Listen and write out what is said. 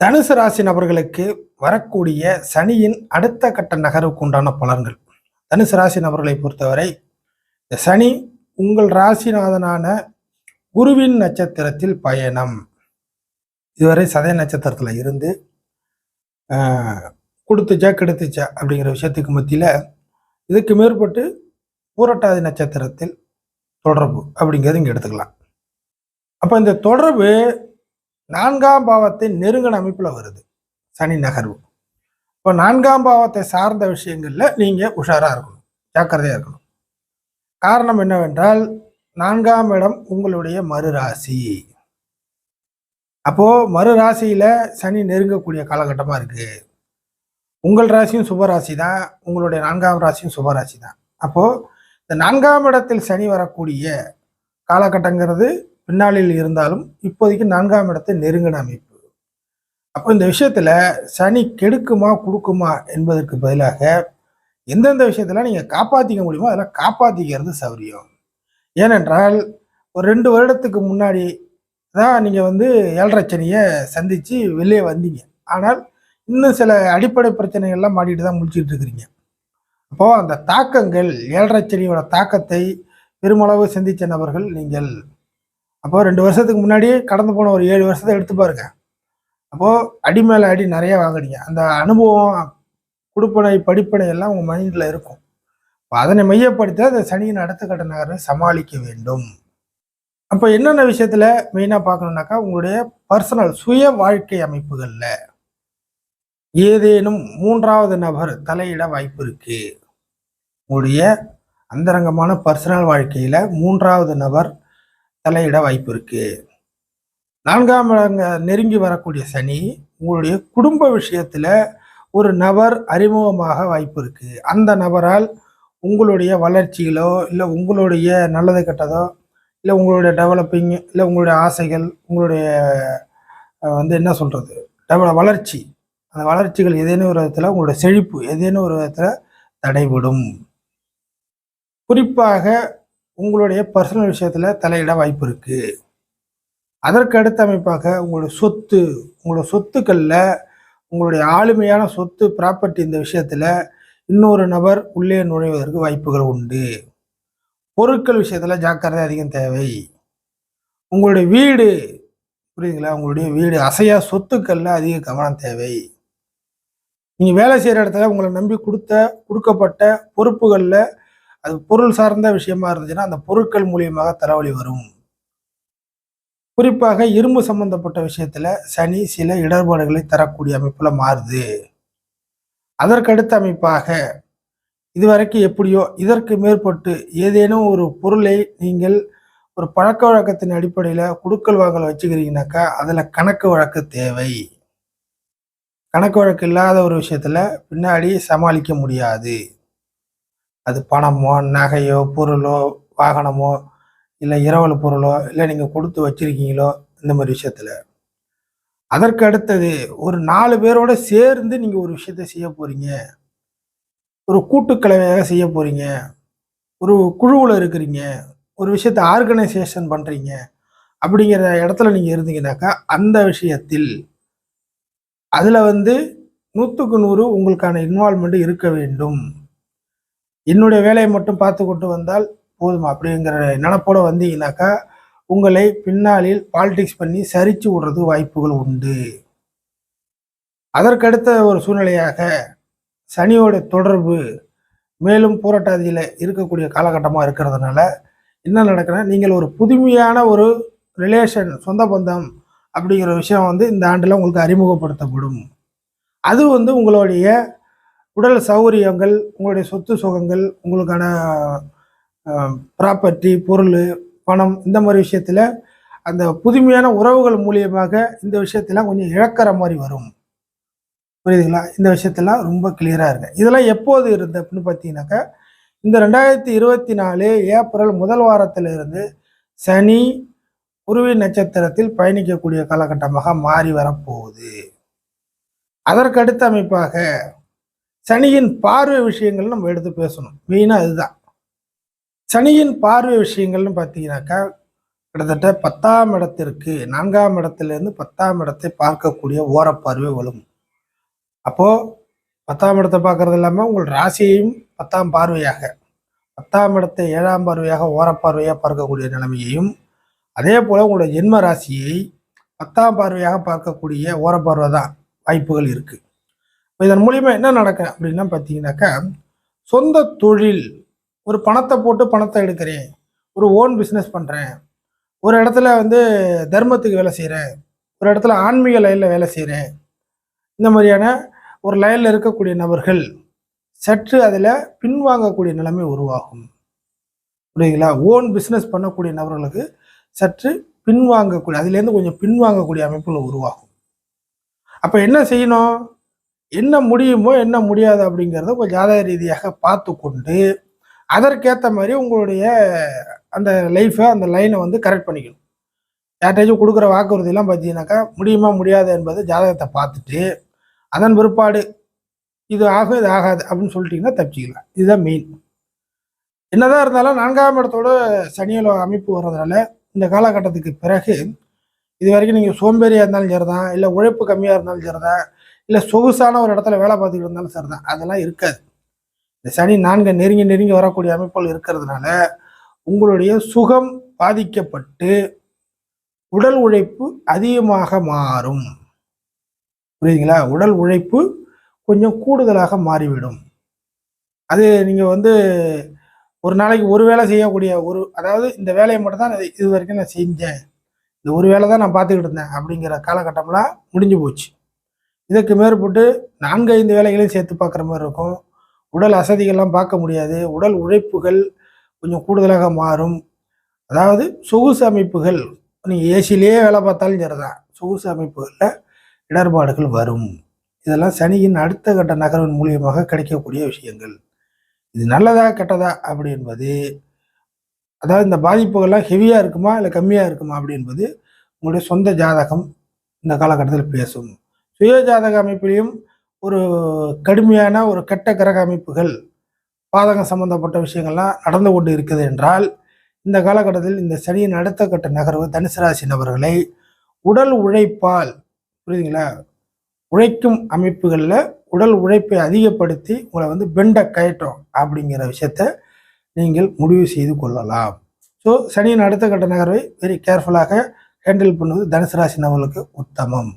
தனுசு ராசி நபர்களுக்கு வரக்கூடிய சனியின் அடுத்த கட்ட நகர்வுக்கு உண்டான பலன்கள். தனுசு ராசி நபர்களை பொறுத்தவரை இந்த சனி உங்கள் ராசிநாதனான குருவின் நட்சத்திரத்தில் பயணம். இதுவரை சதய நட்சத்திரத்தில் இருந்து கொடுத்துச்சா கெடுத்துச்சா அப்படிங்கிற விஷயத்துக்கு மத்தியில் இதுக்கு மேற்பட்டு பூரட்டாதி நட்சத்திரத்தில் தொடர்பு அப்படிங்கிறது இங்கே எடுத்துக்கலாம். அப்போ இந்த தொடர்பு நான்காம் பாவத்தை நெருங்கின அமைப்பில் வருது. சனி நகர்வு. இப்போ நான்காம் பாவத்தை சார்ந்த விஷயங்களில் நீங்கள் உஷாராக இருக்கணும். ஜாக்கிரதையாக இருக்கணும். காரணம் என்னவென்றால் நான்காம் இடம் உங்களுடைய மறுராசி. அப்போது மறுராசியில் சனி நெருங்கக்கூடிய காலகட்டமாக இருக்குது உங்கள் ராசியும் சுபராசி தான் உங்களுடைய நான்காம் ராசியும் சுபராசி தான் அப்போது இந்த நான்காம் இடத்தில் சனி வரக்கூடிய காலகட்டங்கிறது பின்னாளில் இருந்தாலும் இப்போதைக்கு நான்காம் இடத்தை நெருங்கின அமைப்பு. அப்போ இந்த விஷயத்தில் சனி கெடுக்குமா கொடுக்குமா என்பதற்கு பதிலாக எந்தெந்த விஷயத்தில் நீங்கள் காப்பாற்றிக்க முடியுமோ அதெல்லாம் காப்பாற்றிக்கிறது சௌரியம். ஏனென்றால் ஒரு ரெண்டு வருடத்துக்கு முன்னாடி தான் நீங்கள் வந்து ஏழரை சனியை சந்தித்து வெளியே வந்தீங்க. ஆனால் இன்னும் சில அடிப்படை பிரச்சனைகள்லாம் மாட்டிட்டு தான் முடிச்சுட்டு இருக்கிறீங்க. அப்போது அந்த தாக்கங்கள் ஏழரை சனியோட தாக்கத்தை பெருமளவு சந்தித்த நபர்கள் நீங்கள் அப்போ ரெண்டு வருஷத்துக்கு முன்னாடி கடந்து போன ஒரு ஏழு வருஷத்தை எடுத்து பாருங்க. அப்போது அடி மேலே அடி நிறைய வாங்குறீங்க அந்த அனுபவம் கொடுப்பனை படிப்பனை எல்லாம் உங்கள் மைண்டில் இருக்கும். இப்போ அதனை மையப்படுத்தி அந்த சனியின் அடுத்த கட்ட நகரை சமாளிக்க வேண்டும். அப்போ என்னென்ன விஷயத்தில் மெயினாக பார்க்கணுன்னாக்கா உங்களுடைய பர்சனல் சுய வாழ்க்கை அமைப்புகளில் ஏதேனும் மூன்றாவது நபர் தலையிட வாய்ப்பு இருக்குது உங்களுடைய அந்தரங்கமான பர்சனல் வாழ்க்கையில் மூன்றாவது நபர் தலையிட வாய்ப்பு இருக்கு. நான்காம் நெருங்கி வரக்கூடிய சனி உங்களுடைய குடும்ப விஷயத்துல ஒரு நபர் அறிமுகமாக வாய்ப்பு இருக்கு. அந்த நபரால் உங்களுடைய வளர்ச்சிகளோ இல்லை உங்களுடைய நல்லது கெட்டதோ இல்லை உங்களுடைய டெவலப்பிங் இல்லை உங்களுடைய ஆசைகள் உங்களுடைய வந்து என்ன சொல்கிறது டெவல வளர்ச்சி. அந்த வளர்ச்சிகள் ஏதேனும் ஒரு விதத்தில் உங்களுடைய செழிப்பு ஏதேனும் ஒரு விதத்தில் தடைபடும். குறிப்பாக உங்களுடைய பர்சனல் விஷயத்தில் தலையிட வாய்ப்பு இருக்குது அதற்கு அடுத்த அமைப்பாக உங்களுடைய சொத்து உங்களோட சொத்துக்களில் உங்களுடைய ஆளுமையான சொத்து ப்ராப்பர்ட்டி இந்த விஷயத்தில் இன்னொரு நபர் உள்ளே நுழைவதற்கு வாய்ப்புகள் உண்டு. பொருட்கள் விஷயத்தில் ஜாக்கிரதை அதிகம் தேவை. உங்களுடைய வீடு புரியுதுங்களா? உங்களுடைய வீடு அசையா சொத்துக்களில் அதிக கவனம் தேவை. நீங்கள் வேலை செய்கிற இடத்துல உங்களை நம்பி கொடுத்த கொடுக்கப்பட்ட பொறுப்புகளில் அது பொருள் சார்ந்த விஷயமா இருந்துச்சுன்னா அந்த பொருட்கள் மூலியமாக தலைவலி வரும். குறிப்பாக இரும்பு சம்பந்தப்பட்ட விஷயத்துல சனி சில இடர்பாடுகளை தரக்கூடிய அமைப்புல மாறுது. அதற்கடுத்த அமைப்பாக இதுவரைக்கும் எப்படியோ இதற்கு மேற்பட்டு ஏதேனும் ஒரு பொருளை நீங்கள் ஒரு பழக்க வழக்கத்தின் அடிப்படையில் குடுக்கல் வாங்கல் வச்சுக்கிறீங்கனாக்கா அதில் கணக்கு வழக்கு தேவை. கணக்கு வழக்கு இல்லாத ஒரு விஷயத்தில் பின்னாடி சமாளிக்க முடியாது. அது பணமோ நகையோ பொருளோ வாகனமோ இல்லை இரவல் பொருளோ இல்லை நீங்கள் கொடுத்து வச்சிருக்கீங்களோ இந்த மாதிரி விஷயத்தில். அதற்கு அடுத்தது ஒரு நாலு பேரோட சேர்ந்து நீங்கள் ஒரு விஷயத்த செய்ய போகிறீங்க ஒரு கூட்டுக்கலவையாக செய்ய போகிறீங்க ஒரு குழுவில் இருக்கிறீங்க. ஒரு விஷயத்த ஆர்கனைசேஷன் பண்ணுறீங்க அப்படிங்கிற இடத்துல நீங்கள் இருந்தீங்கன்னாக்கா அந்த விஷயத்தில் அதில் வந்து நூற்றுக்கு நூறு உங்களுக்கான இன்வால்மெண்ட் இருக்க வேண்டும். என்னுடைய வேலையை மட்டும் பார்த்து கொண்டு வந்தால் போதும். அப்படிங்கிற நினப்போட வந்தீங்கன்னாக்கா உங்களை பின்னாளில் பாலிடிக்ஸ் பண்ணி சரிச்சு விடுறது வாய்ப்புகள் உண்டு. அதற்கடுத்த ஒரு சூழ்நிலையாக சனியோட தொடர்பு மேலும் போராட்டாதியில் இருக்கக்கூடிய காலகட்டமாக இருக்கிறதுனால என்ன நடக்குன்னா நீங்கள் ஒரு புதுமையான ஒரு ரிலேஷன் சொந்த பந்தம் அப்படிங்கிற விஷயம் வந்து இந்த ஆண்டில் உங்களுக்கு அறிமுகப்படுத்தப்படும். அது வந்து உங்களுடைய உடல் சௌகரியங்கள் உங்களுடைய சொத்து சுகங்கள் உங்களுக்கான ப்ராப்பர்ட்டி பொருள் பணம் இந்த மாதிரி விஷயத்தில் அந்த புதுமையான உறவுகள் மூலியமாக இந்த விஷயத்தெல்லாம் கொஞ்சம் இழக்கிற மாதிரி வரும். புரியுதுங்களா? இந்த விஷயத்தெல்லாம் ரொம்ப கிளியராக இருக்கு. இதெல்லாம் எப்போது இருந்து அப்படின்னு பார்த்தீங்கன்னாக்கா இந்த ரெண்டாயிரத்தி இருபத்தி நாலு ஏப்ரல் முதல் வாரத்தில் இருந்து சனி குருவி நட்சத்திரத்தில் பயணிக்கக்கூடிய காலகட்டமாக மாறி வரப்போகுது. அதற்கு அடுத்த அமைப்பாக சனியின் பார்வை விஷயங்கள் நம்ம எடுத்து பேசணும். மெயினாக அதுதான் சனியின் பார்வை விஷயங்கள்னு பார்த்தீங்கன்னாக்கா கிட்டத்தட்ட பத்தாம் இடத்திற்கு நான்காம் இடத்துலேருந்து பத்தாம் இடத்தை பார்க்கக்கூடிய ஓரப்பார்வை வரும். அப்போது பத்தாம் இடத்தை பார்க்கறது இல்லாமல் உங்கள் ராசியையும் பத்தாம் பார்வையாக பத்தாம் இடத்தை ஏழாம் பார்வையாக ஓரப்பார்வையாக பார்க்கக்கூடிய நிலைமையையும் அதே போல் உங்களுடைய ஜென்ம ராசியை பத்தாம் பார்வையாக பார்க்கக்கூடிய ஓரப்பார்வை தான் வாய்ப்புகள் இருக்குது இதன் மூலிமா என்ன நடக்கும் அப்படின்னா பார்த்தீங்கன்னாக்கா சொந்த தொழில் ஒரு பணத்தை போட்டு பணத்தை எடுக்கிறேன் ஒரு ஓன் பிஸ்னஸ் பண்ணுறேன் ஒரு இடத்துல வந்து தர்மத்துக்கு வேலை செய்கிறேன் ஒரு இடத்துல ஆன்மீக லைனில் வேலை செய்கிறேன் இந்த மாதிரியான ஒரு லைனில் இருக்கக்கூடிய நபர்கள் சற்று அதில் பின்வாங்கக்கூடிய நிலைமை உருவாகும். புரியுங்களா ஓன் பிஸ்னஸ் பண்ணக்கூடிய நபர்களுக்கு சற்று பின்வாங்கக்கூடிய அதுலேருந்து கொஞ்சம் பின்வாங்கக்கூடிய அமைப்புகள் உருவாகும். அப்போ என்ன செய்யணும்? என்ன முடியுமோ என்ன முடியாது அப்படிங்கிறத கொஞ்சம் ஜாதக ரீதியாக பார்த்து கொண்டு அதற்கேற்ற மாதிரி உங்களுடைய அந்த லைஃப்பை அந்த லைனை வந்து கரெக்ட் பண்ணிக்கணும். யார்ட்டாச்சும் கொடுக்குற வாக்குறுதியெல்லாம் பார்த்தீங்கன்னாக்கா முடியுமா முடியாது என்பது ஜாதகத்தை பார்த்துட்டு அதன் பிற்பாடு இது ஆகும் இது ஆகாது அப்படின்னு சொல்லிட்டிங்கன்னா தப்பிச்சிக்கலாம். இதுதான் மெயின் என்னதான் இருந்தாலும் நான்காம் இடத்தோட சனியல அமைப்பு வர்றதுனால இந்த காலகட்டத்துக்கு பிறகு இது வரைக்கும் நீங்கள் சோம்பேறியாக இருந்தாலும் சரிதான் இல்லை உழைப்பு கம்மியாக இருந்தாலும் சரிதான் இல்லை சொகுசான ஒரு இடத்துல வேலை பார்த்துக்கிட்டு இருந்தாலும் சரி தான் அதெல்லாம் இருக்காது. இந்த சனி நான்கு நெருங்கி நெருங்கி வரக்கூடிய அமைப்புகள் இருக்கிறதுனால உங்களுடைய சுகம் பாதிக்கப்பட்டு உடல் உழைப்பு அதிகமாக மாறும். புரியுதுங்களா? உடல் உழைப்பு கொஞ்சம் கூடுதலாக மாறிவிடும். அது நீங்கள் வந்து ஒரு நாளைக்கு ஒரு வேலை செய்யக்கூடிய ஒரு அதாவது இந்த வேலையை மட்டும் தான் இது வரைக்கும் நான் செஞ்சேன். இந்த ஒரு வேலை தான் நான் பார்த்துக்கிட்டு இருந்தேன் அப்படிங்கிற காலகட்டம்லாம் முடிஞ்சு போச்சு. இதற்கு மேற்பட்டு நான்கு ஐந்து வேலைகளையும் சேர்த்து பார்க்குற மாதிரி இருக்கும். உடல் அசதிகள்லாம் பார்க்க முடியாது. உடல் உழைப்புகள் கொஞ்சம் கூடுதலாக மாறும். அதாவது சொகுசு அமைப்புகள் நீங்கள் ஏசிலேயே வேலை பார்த்தாலும் சரிதான். சொகுசு அமைப்புகளில் இடர்பாடுகள் வரும். இதெல்லாம் சனியின் அடுத்த கட்ட நகர்வின் மூலியமாக கிடைக்கக்கூடிய விஷயங்கள். இது நல்லதா கெட்டதா அப்படி என்பது அதாவது இந்த பாதிப்புகள்லாம் ஹெவியாக இருக்குமா இல்லை கம்மியாக இருக்குமா அப்படி என்பது உங்களுடைய சொந்த ஜாதகம் இந்த காலகட்டத்தில் பேசும். சுயஜாதக அமைப்பிலையும் ஒரு கடுமையான ஒரு கெட்ட கிரக அமைப்புகள் பாதகம் சம்பந்தப்பட்ட விஷயங்கள்லாம் நடந்து கொண்டு இருக்குது என்றால் இந்த காலகட்டத்தில் இந்த சனியின் அடுத்த கட்ட நகர்வு தனுசு ராசி நபர்களை உடல் உழைப்பால் புரியுதுங்களா? உழைக்கும் அமைப்புகளில் உடல் உழைப்பை அதிகப்படுத்தி உங்களை வந்து பெண்டை கயட்டும் அப்படிங்கிற விஷயத்த நீங்கள் முடிவு செய்து கொள்ளலாம். ஸோ சனியின் அடுத்த கட்ட நகர்வை வெரி கேர்ஃபுல்லாக ஹேண்டில் பண்ணுவது தனுசு ராசி நபர்களுக்கு உத்தமம்.